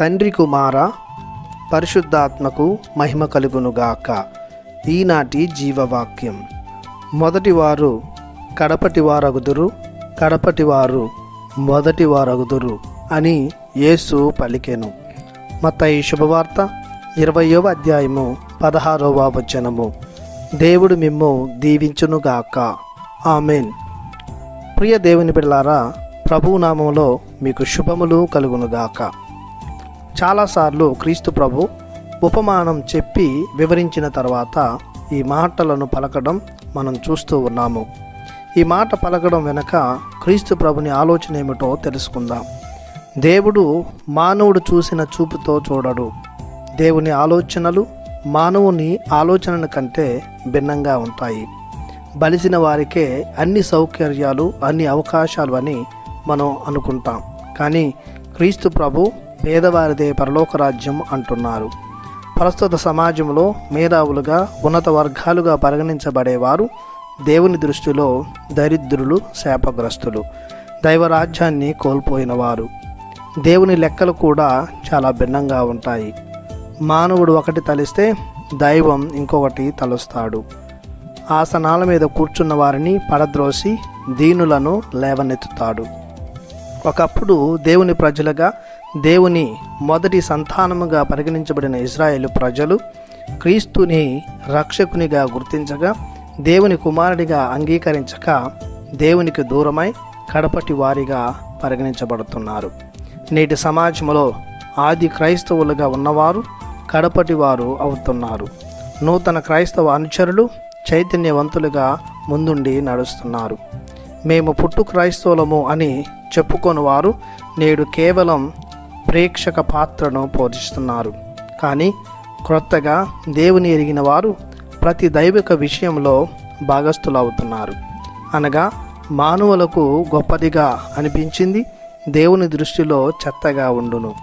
తండ్రి కుమార పరిశుద్ధాత్మకు మహిమ కలుగునుగాక. ఈనాటి జీవవాక్యం. మొదటివారు కడపటి వారగుదురు మొదటివారగుదురు మొదటి వారగుదురు అని యేసు పలికెను. మత్తయి శుభవార్త ఇరవయవ అధ్యాయము పదహారవ వచనము. దేవుడు మిమ్ము దీవించునుగాక. ఆమెన్. ప్రియ దేవుని బిడ్డలారా ప్రభునామంలో మీకు శుభములు కలుగునుగాక. చాలాసార్లు క్రీస్తు ప్రభు ఉపమానం చెప్పి వివరించిన తర్వాత ఈ మాటలను పలకడం మనం చూస్తూ ఉన్నాము. ఈ మాట పలకడం వెనక క్రీస్తు ప్రభుని ఆలోచన ఏమిటో తెలుసుకుందాం. దేవుడు మానవుడు చూసిన చూపుతో చూడడు. దేవుని ఆలోచనలు మానవుని ఆలోచనల కంటే భిన్నంగా ఉంటాయి. బలిసిన వారికే అన్ని సౌకర్యాలు అన్ని అవకాశాలు అని మనం అనుకుంటాం. కానీ క్రీస్తు ప్రభు పేదవారిదే పరలోక రాజ్యం అంటున్నారు. ప్రస్తుత సమాజంలో మేధావులుగా ఉన్నత వర్గాలుగా పరిగణించబడేవారు దేవుని దృష్టిలో దరిద్రులు శాపగ్రస్తులు దైవరాజ్యాన్ని కోల్పోయినవారు. దేవుని లెక్కలు కూడా చాలా భిన్నంగా ఉంటాయి. మానవుడు ఒకటి తలిస్తే దైవం ఇంకొకటి తలుస్తాడు. ఆసనాల మీద కూర్చున్న వారిని పడద్రోసి దీనులను లేవనెత్తుతాడు. ఒకప్పుడు దేవుని ప్రజలుగా దేవుని మొదటి సంతానముగా పరిగణించబడిన ఇజ్రాయేల్ ప్రజలు క్రీస్తుని రక్షకునిగా గుర్తించగా దేవుని కుమారుడిగా అంగీకరించక దేవునికి దూరమై కడపటి వారిగా పరిగణించబడుతున్నారు. నేటి సమాజంలో ఆది క్రైస్తవులుగా ఉన్నవారు కడపటి వారు అవుతున్నారు. నూతన క్రైస్తవ అనుచరులు చైతన్యవంతులుగా ముందుండి నడుస్తున్నారు. మేము పుట్టు క్రైస్తవులము అని చెప్పుకొని వారు నేడు కేవలం ప్రేక్షక పాత్రను పోషిస్తున్నారు. కానీ క్రొత్తగా దేవుని ఎరిగిన వారు ప్రతి దైవిక విషయంలో భాగస్థులవుతున్నారు. అనగా మానవులకు గొప్పదిగా అనిపించింది దేవుని దృష్టిలో చెత్తగా ఉండును.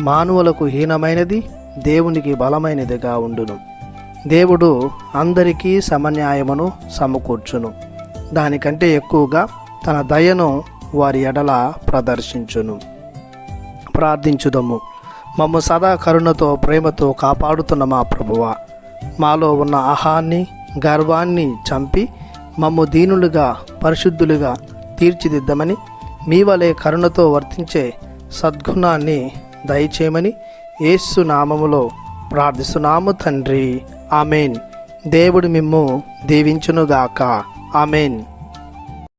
మానవులకు హీనమైనది దేవునికి బలమైనదిగా ఉండును. దేవుడు అందరికీ సమన్యాయమును సమకూర్చును. దానికంటే ఎక్కువగా తన దయను వారి ఎడల ప్రదర్శించును. ప్రార్థించుదము. మమ్ము సదా కరుణతో ప్రేమతో కాపాడుతున్న మా ప్రభువ. మాలో ఉన్న అహాన్ని గర్వాన్ని చంపి మమ్ము దీనులుగా పరిశుద్ధులుగా తీర్చిదిద్దమని మీ వలె కరుణతో వర్తించే సద్గుణాన్ని దయచేయమని యేసు నామములో ప్రార్థిస్తున్నాము తండ్రి. ఆమెన్. దేవుడు మిమ్ము దీవించునుగాక. ఆమెన్